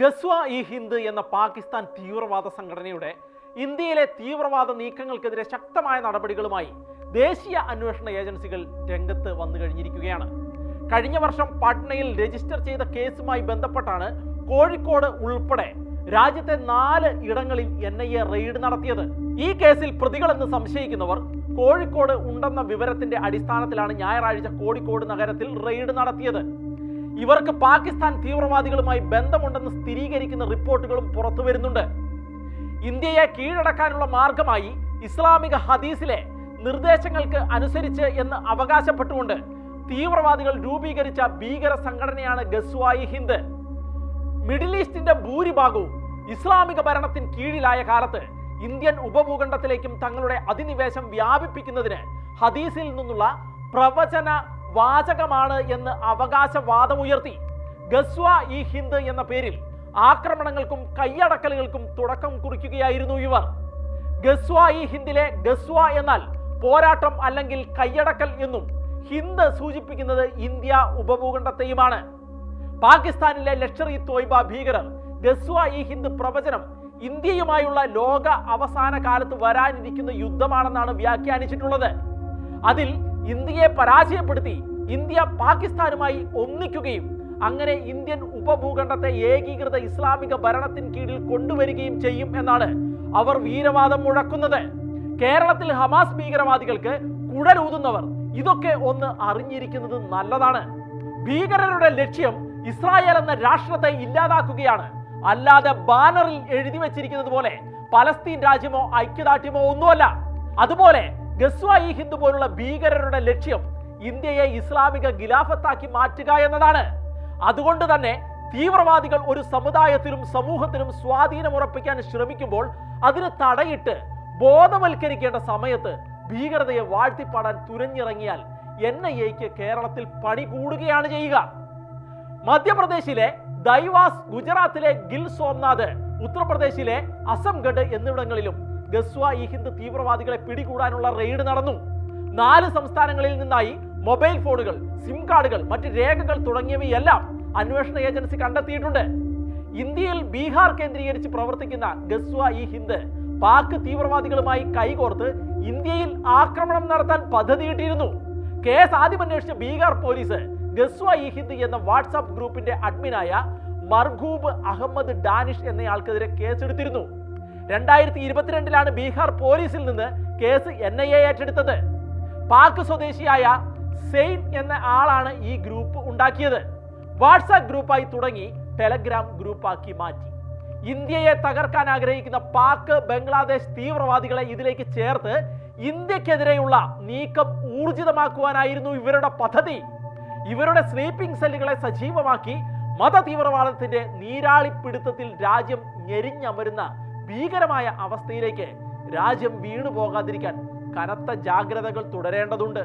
ഗസ്വ ഇ ഹിന്ദ് എന്ന പാകിസ്ഥാൻ തീവ്രവാദ സംഘടനയുടെ ഇന്ത്യയിലെ തീവ്രവാദ നീക്കങ്ങൾക്കെതിരെ ശക്തമായ നടപടികളുമായി ദേശീയ അന്വേഷണ ഏജൻസികൾ രംഗത്ത് വന്നു കഴിഞ്ഞിരിക്കുകയാണ്. കഴിഞ്ഞ വർഷം പാട്നയിൽ രജിസ്റ്റർ ചെയ്ത കേസുമായി ബന്ധപ്പെട്ടാണ് കോഴിക്കോട് ഉൾപ്പെടെ രാജ്യത്തെ നാല് ഇടങ്ങളിൽ എൻ ഐ എ റെയ്ഡ് നടത്തിയത്. ഈ കേസിൽ പ്രതികളെന്ന് സംശയിക്കുന്നവർ കോഴിക്കോട് ഉണ്ടെന്ന വിവരത്തിന്റെ അടിസ്ഥാനത്തിലാണ് ഞായറാഴ്ച കോഴിക്കോട് നഗരത്തിൽ റെയ്ഡ് നടത്തിയത്. ഇവർക്ക് പാകിസ്ഥാൻ തീവ്രവാദികളുമായി ബന്ധമുണ്ടെന്ന് സ്ഥിരീകരിക്കുന്ന റിപ്പോർട്ടുകളും പുറത്തു വരുന്നുണ്ട്. ഇന്ത്യയെ കീഴടക്കാനുള്ള മാർഗമായി ഇസ്ലാമിക ഹദീസിലെ നിർദ്ദേശങ്ങൾക്ക് അനുസരിച്ച് എന്ന് അവകാശപ്പെട്ടുകൊണ്ട് തീവ്രവാദികൾ രൂപീകരിച്ച ഭീകര സംഘടനയാണ് ഗസ്വായി ഹിന്ദ്. മിഡിൽ ഈസ്റ്റിന്റെ ഭൂരിഭാഗവും ഇസ്ലാമിക ഭരണത്തിന് കീഴിലായ കാലത്ത് ഇന്ത്യൻ ഉപഭൂഖണ്ഡത്തിലേക്കും തങ്ങളുടെ അധിനിവേശം വ്യാപിപ്പിക്കുന്നതിന് ഹദീസിൽ നിന്നുള്ള പ്രവചന വാചകമാണ് എന്ന് അവകാശവാദമുയർത്തി ഗസ്വ ഇ ഹിന്ദ് എന്ന പേരിൽ ആക്രമണങ്ങൾക്കും കൈയടക്കലുകൾക്കും തുടക്കം കുറിക്കുകയായിരുന്നു ഇവർ. ഗസ്വ ഇ ഹിന്ദിലെ ഗസ്വ എന്നാൽ പോരാട്ടം അല്ലെങ്കിൽ കൈയടക്കൽ എന്നും ഹിന്ദ് സൂചിപ്പിക്കുന്നത് ഇന്ത്യ ഉപഭൂഖണ്ഡത്തെയുമാണ്. പാകിസ്ഥാനിലെ ലഷ്കർ ഇ തോയ്ബ ഭീകരർ ഗസ്വ ഇ ഹിന്ദ് പ്രവചനം ഇന്ത്യയുമായുള്ള ലോക അവസാന കാലത്ത് വരാനിരിക്കുന്ന യുദ്ധമാണെന്നാണ് വ്യാഖ്യാനിച്ചിട്ടുള്ളത്. അതിൽ ഇന്ത്യയെ പരാജയപ്പെടുത്തി ഇന്ത്യ പാകിസ്ഥാനുമായി ഒന്നിക്കുകയും അങ്ങനെ ഇന്ത്യൻ ഉപഭൂഖണ്ഡത്തെ ഏകീകൃത ഇസ്ലാമിക ഭരണത്തിൻ കീഴിൽ കൊണ്ടുവരികയും ചെയ്യും എന്നാണ് അവർ വീരവാദം മുഴക്കുന്നത്. കേരളത്തിൽ ഹമാസ് ഭീകരവാദികൾക്ക് കുഴലൂതുന്നവർ. ഇതൊക്കെ ഒന്ന് അറിഞ്ഞിരിക്കുന്നത് നല്ലതാണ്. ഭീകരരുടെ ലക്ഷ്യം ഇസ്രായേൽ എന്ന രാഷ്ട്രത്തെ ഇല്ലാതാക്കുകയാണ്. അല്ലാതെ ബാനറിൽ എഴുതി വെച്ചിരിക്കുന്നത് പോലെ പലസ്തീൻ രാജ്യമോ ഐക്യദാർഢ്യമോ ഒന്നുമല്ല. അതുപോലെ ഗസ്വ ഇ ഹിന്ദ് പോലുള്ള ഭീകരരുടെ ലക്ഷ്യം ഇന്ത്യയെ ഇസ്ലാമിക ഖിലാഫത്താക്കി മാറ്റുക എന്നതാണ്. അതുകൊണ്ട് തന്നെ തീവ്രവാദികൾ ഒരു സമുദായത്തിലും സമൂഹത്തിലും സ്വാധീനം ഉറപ്പിക്കാൻ ശ്രമിക്കുമ്പോൾ അതിന് തടയിട്ട് ബോധവൽക്കരിക്കേണ്ട സമയത്ത് ഭീകരതയെ വാഴ്ത്തിപ്പാടാൻ തുരഞ്ഞിറങ്ങിയാൽ എൻ ഐ എക്ക് കേരളത്തിൽ പണി കൂടുകയാണ് ചെയ്യുക. മധ്യപ്രദേശിലെ ദൈവാസ് ഗുജറാത്തിലെ ഗിൽ സോംനാഥ് ഉത്തർപ്രദേശിലെ അസംഗഡ് എന്നിവിടങ്ങളിലും ഗസ്വ ഇ ഹിന്ദ് തീവ്രവാദികളെ പിടികൂടാനുള്ള റെയ്ഡ് നടന്നു. നാല് സംസ്ഥാനങ്ങളിൽ നിന്നായി മൊബൈൽ ഫോണുകൾ സിം കാർഡുകൾ മറ്റ് രേഖകൾ തുടങ്ങിയവയെല്ലാം അന്വേഷണ ഏജൻസി കണ്ടെത്തിയിട്ടുണ്ട്. ഇന്ത്യയിൽ ബീഹാർ കേന്ദ്രീകരിച്ച് പ്രവർത്തിക്കുന്ന ഗസ്വ ഇ ഹിന്ദ് പാക് തീവ്രവാദികളുമായി കൈകോർത്ത് ഇന്ത്യയിൽ ആക്രമണം നടത്താൻ പദ്ധതിയിട്ടിരുന്നു. കേസ് ആദ്യം അന്വേഷിച്ച ബീഹാർ പോലീസ് ഗസ്വ ഇ ഹിന്ദ് എന്ന വാട്സാപ്പ് ഗ്രൂപ്പിന്റെ അഡ്മിനായ മർഗൂബ് അഹമ്മദ് ഡാനിഷ് എന്നയാൾക്കെതിരെ കേസെടുത്തിരുന്നു. രണ്ടായിരത്തി ഇരുപത്തിരണ്ടിലാണ് ബീഹാർ പോലീസിൽ നിന്ന് കേസ് എൻ ഐ എ ഏറ്റെടുത്തത്. പാക് സ്വദേശിയായ സെയിൻ എന്ന ആളാണ് ഈ ഗ്രൂപ്പ് ഉണ്ടാക്കിയത്. വാട്സാപ്പ് ഗ്രൂപ്പായി തുടങ്ങി ടെലഗ്രാം ഗ്രൂപ്പാക്കി മാറ്റി. ഇന്ത്യയെ തകർക്കാൻ ആഗ്രഹിക്കുന്ന പാക് ബംഗ്ലാദേശ് തീവ്രവാദികളെ ഇതിലേക്ക് ചേർത്ത് ഇന്ത്യക്കെതിരെയുള്ള നീക്കം ഊർജിതമാക്കുവാനായിരുന്നു ഇവരുടെ പദ്ധതി. ഇവരുടെ സ്ലീപ്പിംഗ് സെല്ലുകളെ സജീവമാക്കി മത തീവ്രവാദത്തിന്റെ നീരാളിപ്പിടുത്തത്തിൽ രാജ്യം ഞെരിഞ്ഞമരുന്ന ഭീകരമായ അവസ്ഥയിലേക്ക് രാജ്യം വീണു പോകാതിരിക്കാൻ കനത്ത ജാഗ്രതകൾ തുടരേണ്ടതുണ്ട്.